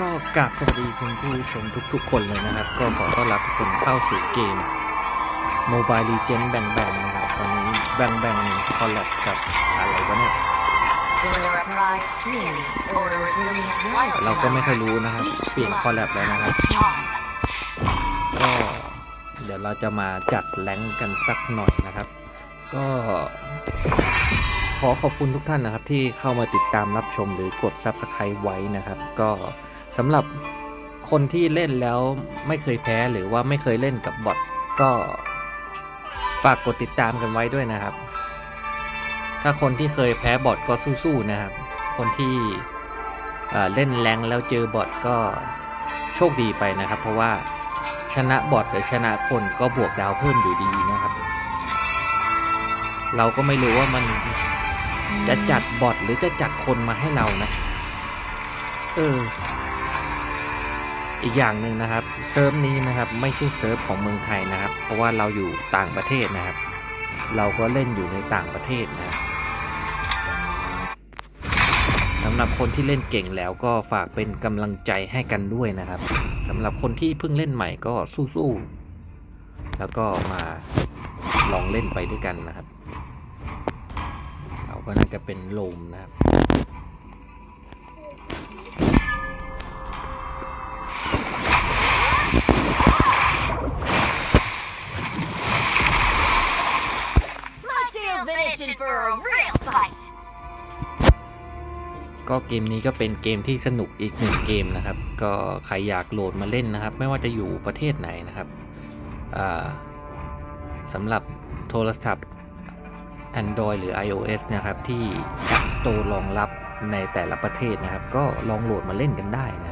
ก็กราบสวัสดีคุณผู้ชมทุกๆ คนเลยนะครับ ก็ขอต้อนรับทุกคนเข้าสู่เกม Mobile Legends แบ่งแบงนะครับ ตอนนี้แบ่งแบงคอลแลบกับอะไรวะเนี่ย เราก็ไม่ค่อยรู้นะครับ เปลี่ยนคอลแลบแล้วนะครับ ก็เดี๋ยวเราจะมาจัดแรงกันสักหน่อยนะครับ ก็ขอขอบคุณทุกท่านนะครับที่เข้ามาติดตามรับชมหรือกด Subscribe ไว้นะครับ ก็ สำหรับคนที่เล่นแล้วไม่เคยแพ้หรือว่าไม่เคยเล่นกับบอทก็ฝากกดติดตามกันไว้ด้วยนะครับ ถ้าคนที่เคยแพ้บอทก็สู้ๆนะครับ คนที่เเล่นแรงแล้วเจอบอทก็โชคดีไปนะครับ เพราะว่าชนะบอทหรือชนะคนก็บวกดาวเพิ่มอยู่ดีนะครับ เราก็ไม่รู้ว่ามันจะจัดบอทหรือจะจัดคนมาให้เรานะ เออ อีกอย่างหนึ่งนะครับเซิร์ฟนี้นะครับไม่ใช่เซิร์ฟของเมืองไทยนะครับ เพราะว่าเราอยู่ต่างประเทศนะครับ เราก็เล่นอยู่ในต่างประเทศนะครับสำหรับคนที่เล่นเก่งแล้วก็ฝากเป็นกำลังใจให้กันด้วยนะครับสำหรับคนที่เพิ่งเล่นใหม่ก็สู้ๆแล้วก็มาลองเล่นไปด้วยกันนะครับ เราก็น่าจะเป็นลมนะครับ ก็เกมนี้ก็เป็นเกมที่สนุกอีกหนึ่งเกมนะครับ ก็ใครอยากโหลดมาเล่นนะครับ ไม่ว่าจะอยู่ประเทศไหนนะครับอ่าสำหรับโทรศัพท์ Android หรือ iOS นะครับ ที่ App Store รองรับในแต่ละประเทศนะครับ ก็ลองโหลดมาเล่นกันได้นะ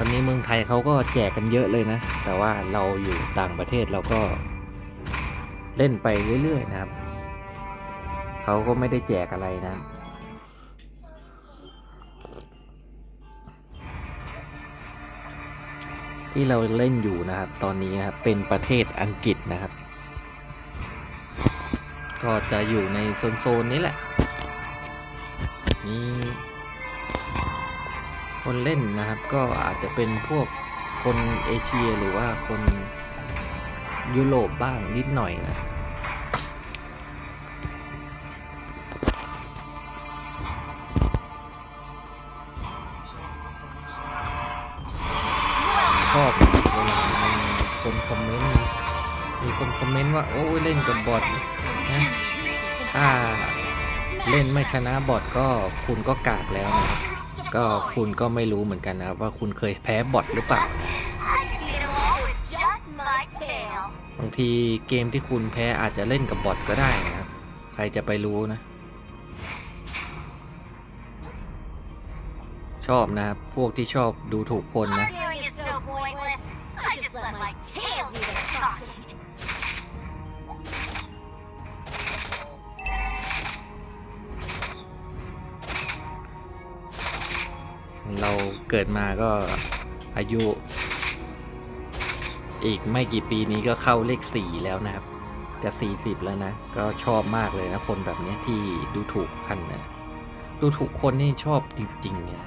อนนี้เมืองไทยเขาก็แจกกันเยอะเลยนะ แต่ว่าเราอยู่ต่างประเทศเราก็เล่นไปเรื่อยๆนะครับเขาก็ไม่ได้แจกอะไรนะ ที่เราเล่นอยู่นะครับ ตอนนี้นะครับเป็นประเทศอังกฤษนะครับ ก็จะอยู่ในโซนๆนี้แหละนี่ คนเล่นนะครับ ก็อาจจะเป็นพวกคนเอเชียหรือว่าคนยุโรปบ้างนิดหน่อยนะชอบเวลามีคนคอมเมนต์นะมีคนคอมเมนต์ว่าโอ้ยเล่นกับบอทนะถ้าเล่นไม่ชนะบอทก็คุณก็กากแล้วนะ ก็คุณก็ไม่รู้เหมือนกันนะว่าคุณเคยแพ้บอทหรือเปล่านะบางทีเกมที่คุณแพ้อาจจะเล่นกับบอทก็ได้นะครับ ใครจะไปรู้นะ ชอบนะครับ พวกที่ชอบดูถูกคนนะ เราเกิดมาก็อายุ อีกไม่กี่ปีนี้ก็เข้าเลขสี่แล้วนะครับ จะสี่สิบแล้วนะ ก็ชอบมากเลยนะ คนแบบนี้ที่ดูถูกคันนะดูถูกคนนี่ชอบจริงๆเนี่ย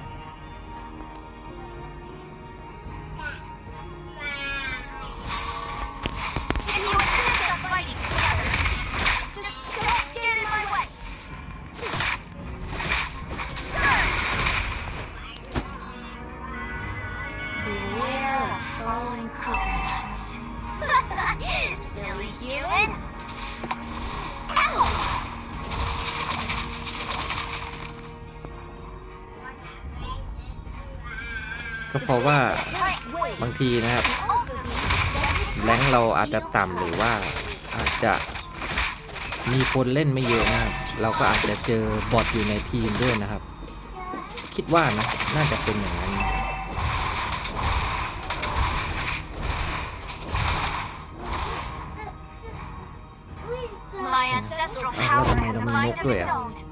ก็เพราะว่าบางทีนะครับแรงเราอาจจะต่ำหรือว่าอาจจะมีคนเล่นไม่เยอะนะเราก็อาจจะเจอบอทอยู่ในทีมด้วยนะครับ คิดว่านะน่าจะเป็นอย่างนั้น My ancestral Ah, power wala, is may the naman mind noko of eh. stone, seeking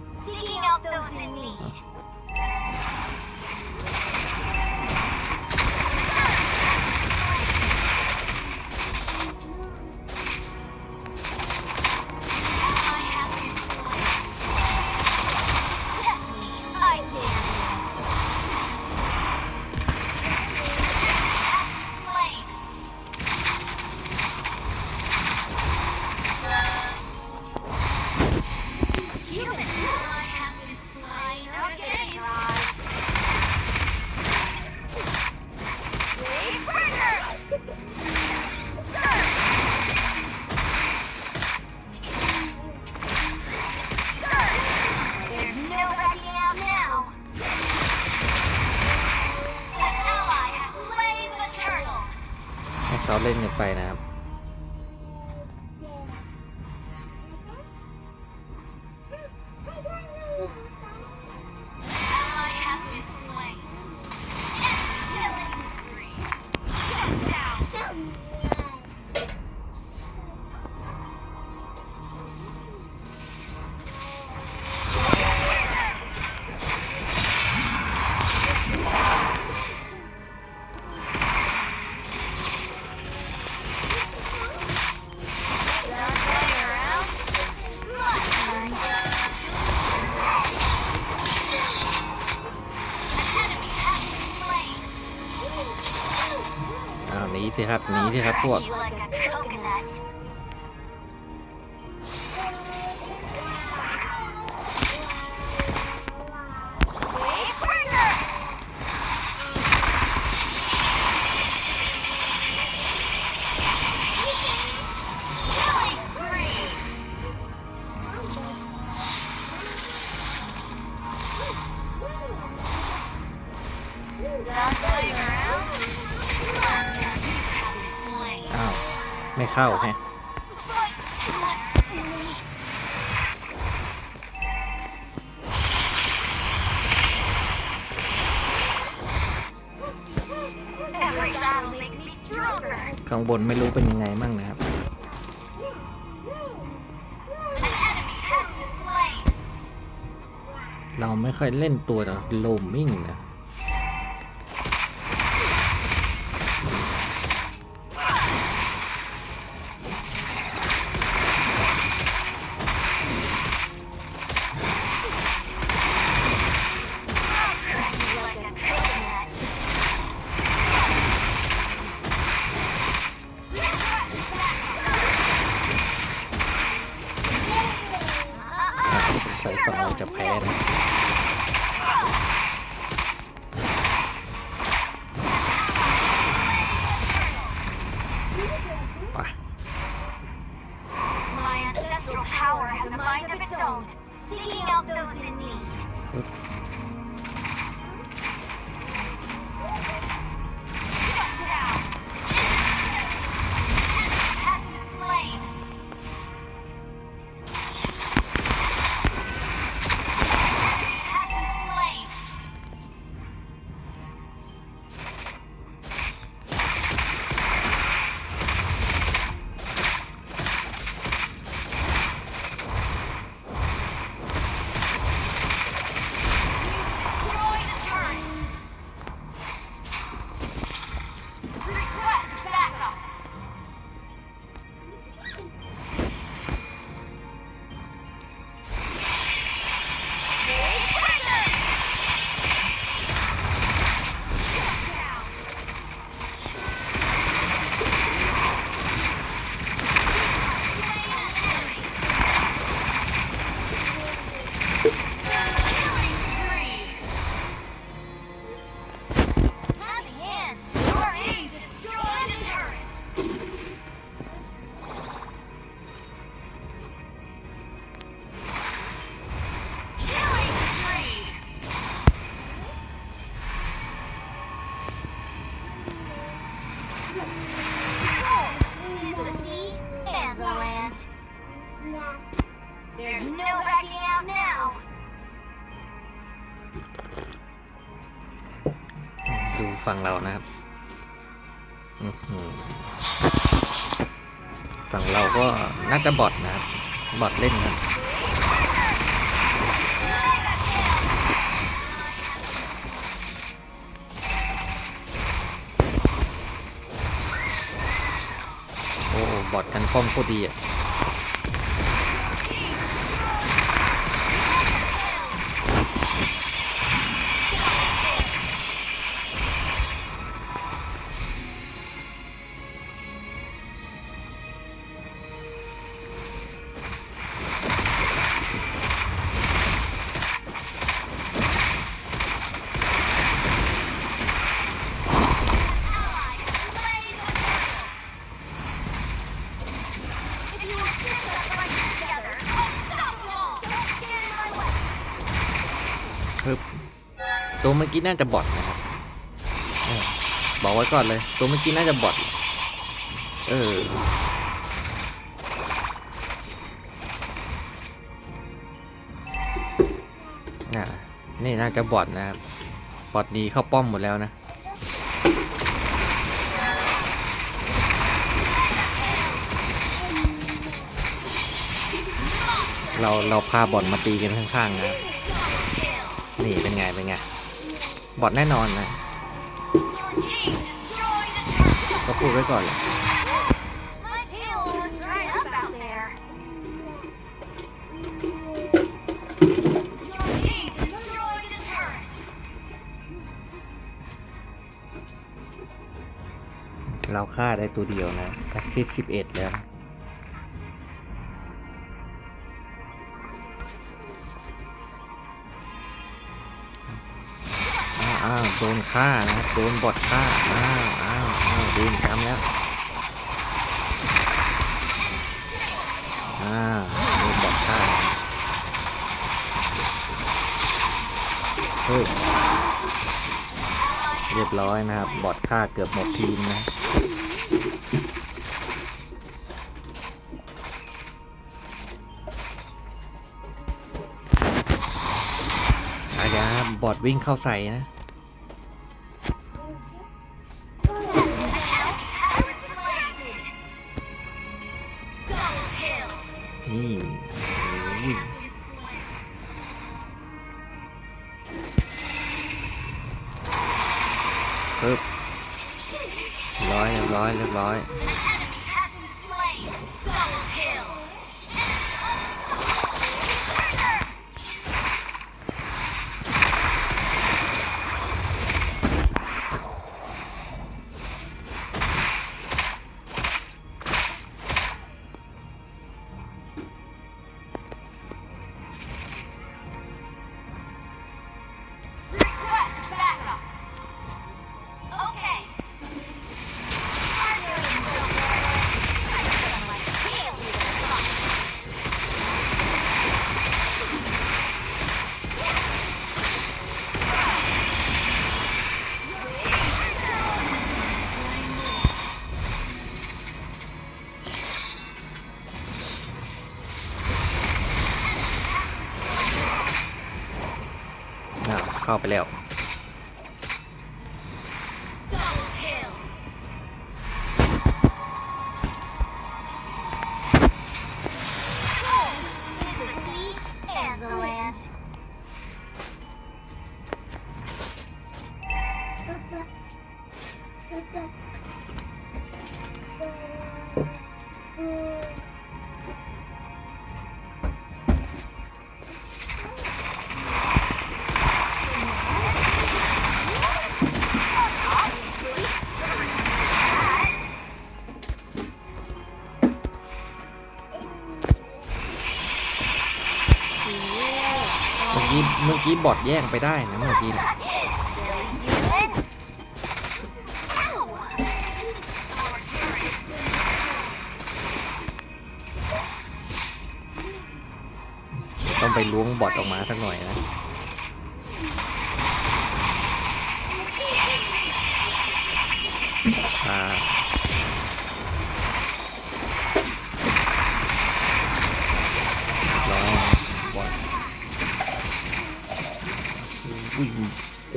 Oh. สิครับหนีสิครับพวกง ไม่เข้าแฮะข้างบนไม่รู้เป็นยังไงมั่งนะครับเราไม่ค่อยเล่นตัวโลมิ่งนะ ฝั่งเรานะครับฝั่งเราก็น่าจะบอทนะครับบอทเล่นครับโอ้บอทกันป้อมโคตรดีอะ ปึ๊บตัวเมื่อกี้น่าจะบอทนะครับบอกไว้ก่อนเลย ตัวเมื่อกี้น่าจะบอทเออน่ะนี่น่าจะบอทนะครับบอทดีเข้าป้อมหมดแล้วนะเราเราพาบอทมาตีกันข้างๆนะครับ นี่เป็นไง เป็นไง บอดแน่นอนนะก็พูดไว้ก่อนเลยเราฆ่าได้ตัวเดียวนะแอสซิสสิบเอ็ดแล้ว โดนฆ่านะโดนบอดฆ่าอ้าวอ้าวอ้าวดูนจำแล้วอ้าวโดนบอดฆ่าเฮ้ยเรียบร้อยนะครับ บอดฆ่าเกือบหมดทีมนะอาญาบอดวิ่งเข้าใส่นะ เข้าไปแล้ว บอดแย่งไปได้นะเมื่อกี้นต้องไปล้วงบอดออกมาสักหน่อยนะ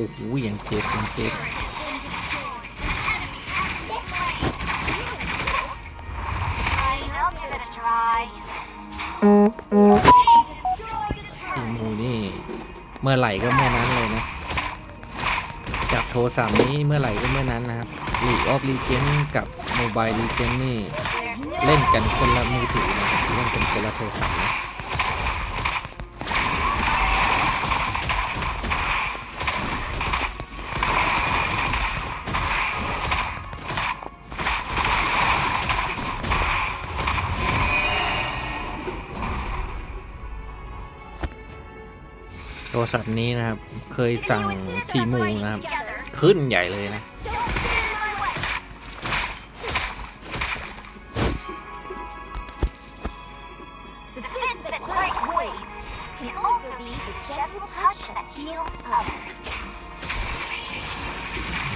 อ้โหยังเจ็บยังเจ็บ Fine, I'll give it a try. Your team destroyed a ที turret. มูนี่ เมื่อไหร่ก็เมื่อนั้นเลยนะ จับโทรศัพท์นี้เมื่อไหร่ก็เมื่อนั้นนะครับ League of Legends กับ Mobile Legends นี่ เล่นกันคนละมือถือนะเล่นกันคนละโทรศัพท์นะ ทรศัพท์นี้นะครับ เคยสั่งทีมูนะครับ ขึ้นใหญ่เลยนะ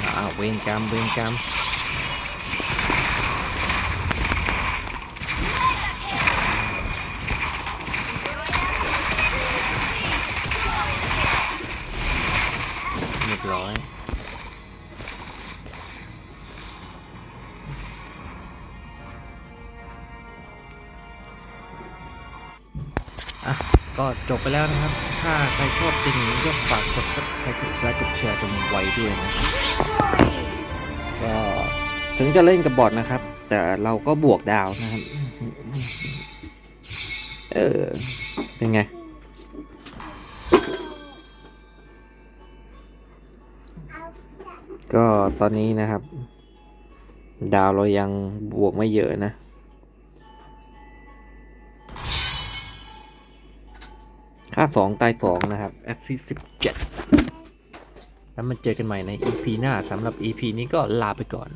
อ่าเวรกรรมเวรกรรม ร้อยอะก็จบไปแล้วนะครับ ถ้าใครชอบเป็นอย่างนี้ก็ฝากกด subscribe กดไลค์กดแชร์กันไว้ด้วยนะครับก็ถึงจะเล่นกับบอทนะครับ แต่เราก็บวกดาวนะครับ เออ เป็นไง ก็ตอนนี้นะครับ ดาวเรายังบวกไม่เยอะนะ ค่าสองตายสองนะครับแอคซิสสิบเจ็ดแล้วมันเจอกันใหม่ใน EP หน้าสำหรับ EP นี้ก็ลาไปก่อน